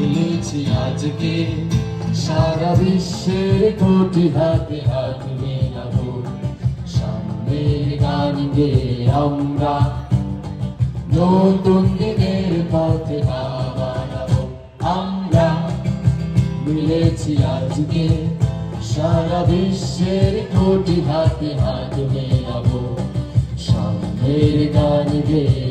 মিলেছি আজকে। সারা বিশ্বের কোটি হাতে হাত মেলাবো। সামনের গান আমরা নতুন দিনের পথে পা আমরা মিলেছি আজকে। সারা বিশ্বের কোটি হাতে হাত মেলাবো। সামনের গান গেয়ে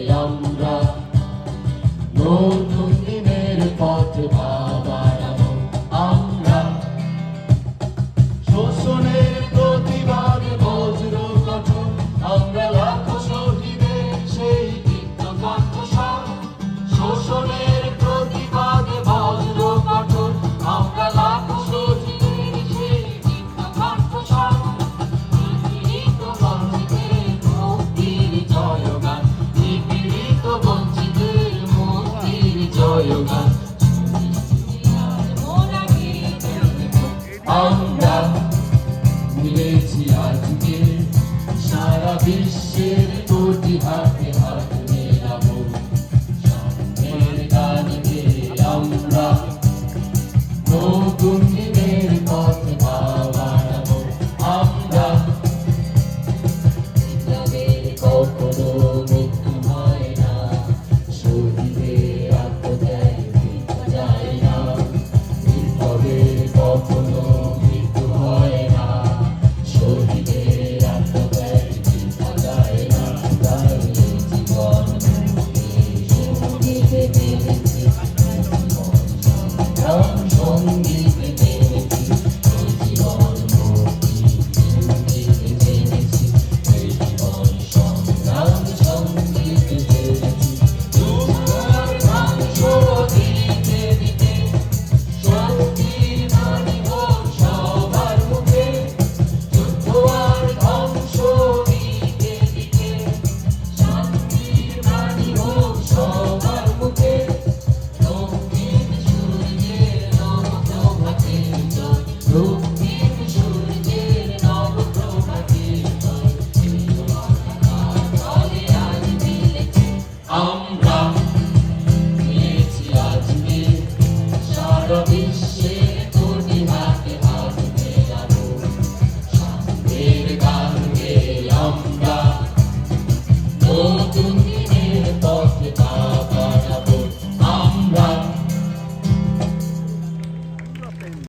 বিশ্বের প্রতিভাকে হাত মেলাব। সামনের গানকে আমরা নতুন দিনের পথ বাড়াবো। আমরা কখনো